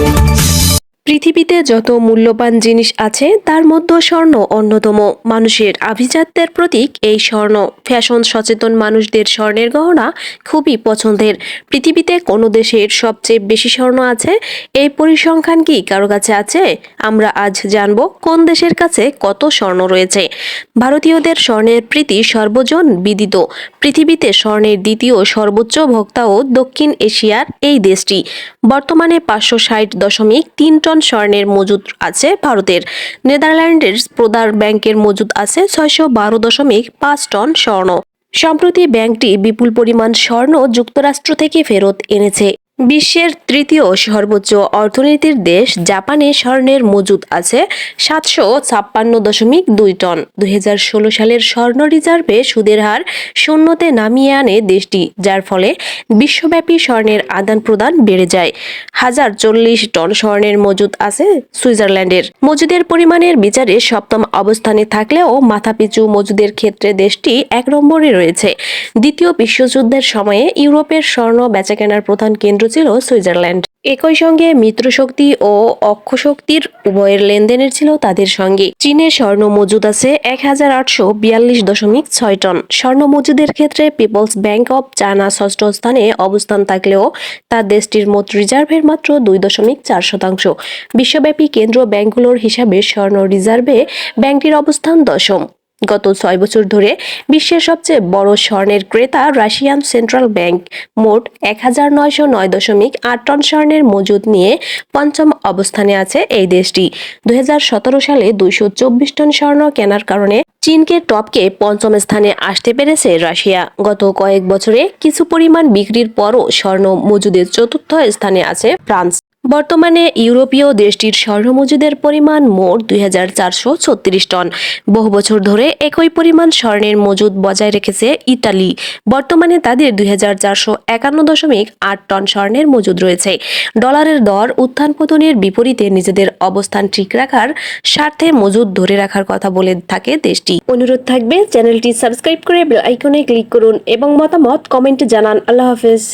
Thank you. পৃথিবীতে যত মূল্যবান জিনিস আছে, তার মধ্যে স্বর্ণ অন্যতম। মানুষের আভিজাত্যের প্রতীক এই স্বর্ণ। ফ্যাশন সচেতন মানুষদের স্বর্ণের গহনা খুবই পছন্দের। পৃথিবীতে কোনো দেশের সবচেয়ে বেশি স্বর্ণ আছে? এই পরিসংখ্যান কি কারও কাছে আছে? আমরা আজ জানব কোন দেশের কাছে কত স্বর্ণ রয়েছে। ভারতীয়দের স্বর্ণের প্রীতি সর্বজন বিদিত। পৃথিবীতে স্বর্ণের দ্বিতীয় সর্বোচ্চ ভোক্তাও দক্ষিণ এশিয়ার এই দেশটি। বর্তমানে পাঁচশো ষাট দশমিক তিন টন স্বর্ণের মজুদ আছে। ভারতের নেদারল্যান্ডের প্রদার ব্যাংকের মজুদ আছে ছয়শো বারো দশমিক পাঁচ টন স্বর্ণ। সম্প্রতি ব্যাংকটি বিপুল পরিমাণ স্বর্ণ যুক্তরাষ্ট্র থেকে ফেরত এনেছে। বিশ্বের তৃতীয় সর্বোচ্চ অর্থনীতির দেশ জাপানে স্বর্ণের মজুদ আছে সাতশো ছাপ্পান্ন দশমিক দুই টন। দু হাজার ষোলো সালের স্বর্ণ রিজার্ভে সুদের হার শূন্যতে নামিয়ে আনে দেশটি, যার ফলে বিশ্বব্যাপী স্বর্ণের আদান প্রদান বেড়ে যায়। হাজার চল্লিশ টন স্বর্ণের মজুদ আছে সুইজারল্যান্ডের। মজুদের পরিমাণের বিচারে সপ্তম অবস্থানে থাকলেও মাথাপিছু মজুদের ক্ষেত্রে দেশটি এক নম্বরে রয়েছে। দ্বিতীয় বিশ্বযুদ্ধের সময়ে ইউরোপের স্বর্ণ বেচাকেনার প্রধান কেন্দ্র ছিল সুইজারল্যান্ড। একই সঙ্গে মিত্রশক্তি ও অক্ষশক্তির উভয়ের লেনদেনের ছিল তাদের সঙ্গে। চীনে স্বর্ণ মজুদ আছে এক হাজার আটশো বিয়াল্লিশ দশমিক ছয় টন। স্বর্ণ মজুদের ক্ষেত্রে পিপলস ব্যাংক অব চায়না ষষ্ঠ স্থানে অবস্থান থাকলেও তা দেশটির মোট রিজার্ভের মাত্র দুই দশমিক চার শতাংশ। বিশ্বব্যাপী কেন্দ্রীয় ব্যাংকগুলোর হিসাবে স্বর্ণ রিজার্ভে ব্যাংকটির অবস্থান দশম। গত ছয় বছর ধরে বিশ্বের সবচেয়ে বড় স্বর্ণের ক্রেতা রাশিয়ান সেন্ট্রাল ব্যাংক মোট এক হাজার নয়শো নয় দশমিক আট টন স্বর্ণের মজুদ নিয়ে পঞ্চম অবস্থানে আছে এই দেশটি। দু হাজার সতেরো সালে দুইশো চব্বিশ টন স্বর্ণ কেনার কারণে চীনকে টপকে পঞ্চম স্থানে আসতে পেরেছে রাশিয়া। গত কয়েক বছরে কিছু পরিমাণ বিক্রির পরও স্বর্ণ মজুদের চতুর্থ স্থানে আছে ফ্রান্স। বর্তমানে ইউরোপীয় দেশটির স্বর্ণ মজুদের পরিমাণ মোট দুই হাজার চারশো ছত্রিশ টন। বহু বছর ধরে একই পরিমাণ স্বর্ণের মজুদ বজায় রেখেছে ইতালি। বর্তমানে তাদের দুই হাজার চারশো একান্ন দশমিক আট টন স্বর্ণের মজুদ রয়েছে। ডলারের দর উত্থান পতনের বিপরীতে নিজেদের অবস্থান ঠিক রাখার স্বার্থে মজুদ ধরে রাখার কথা বলে থাকে দেশটি। অনুরোধ থাকবে চ্যানেলটি সাবস্ক্রাইব করে বেল আইকনে ক্লিক করুন এবং মতামত কমেন্টে জানান। আল্লাহ হাফেজ।